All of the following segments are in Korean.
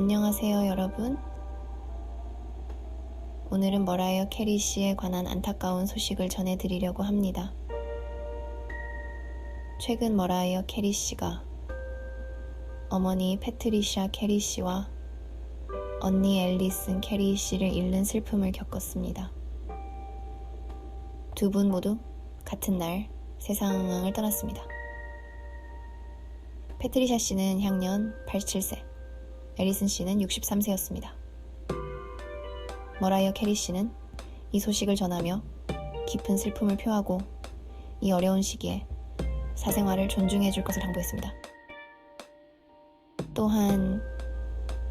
안녕하세요, 여러분. 오늘은 머라이어 캐리 씨에 관한 안타까운 소식을 전해드리려고 합니다. 최근 머라이어 캐리 씨가 어머니 패트리샤 캐리 씨와 언니 앨리슨 캐리 씨를 잃는 슬픔을 겪었습니다. 두 분 모두 같은 날 세상을 떠났습니다. 패트리샤 씨는 향년 87세, 앨리슨 씨는 63세였습니다. 머라이어 캐리 씨는 이 소식을 전하며 깊은 슬픔을 표하고 이 어려운 시기에 사생활을 존중해 줄 것을 당부했습니다. 또한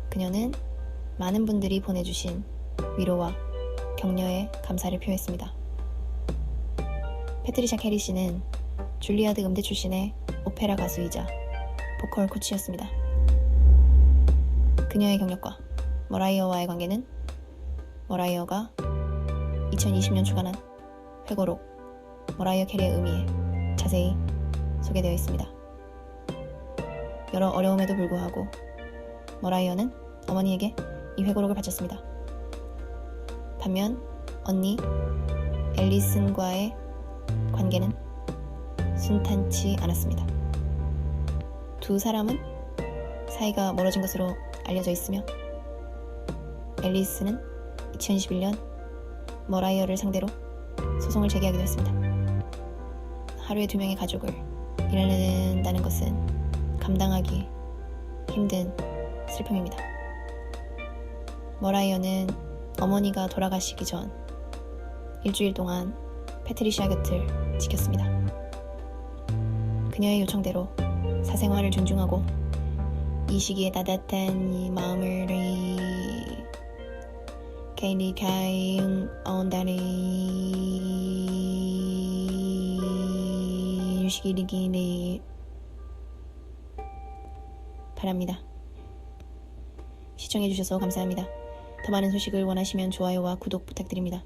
그녀는 많은 분들이 보내주신 위로와 격려에 감사를 표했습니다. 패트리샤 캐리 씨는 줄리아드 음대 출신의 오페라 가수이자 보컬 코치였습니다. 그녀의 경력과 머라이어와의 관계는 머라이어가 2020년 주관한 회고록 머라이어 캐리의 의미에 자세히 소개되어 있습니다. 여러 어려움에도 불구하고 머라이어는 어머니에게 이 회고록을 바쳤습니다. 반면 언니 앨리슨과의 관계는 순탄치 않았습니다. 두 사람은 사이가 멀어진 것으로 알려져 있으며 앨리스는 2021년 머라이어를 상대로 소송을 제기하기도 했습니다. 하루에 두 명의 가족을 잃는다는 것은 감당하기 힘든 슬픔입니다. 머라이어는 어머니가 돌아가시기 전 일주일 동안 패트리시아 곁을 지켰습니다. 그녀의 요청대로 사생활을 존중하고 이 시기에 따뜻한 이 마음을 개인이 가용 온다니 유시기리기리 바랍니다. 시청해주셔서 감사합니다. 더 많은 소식을 원하시면 좋아요와 구독 부탁드립니다.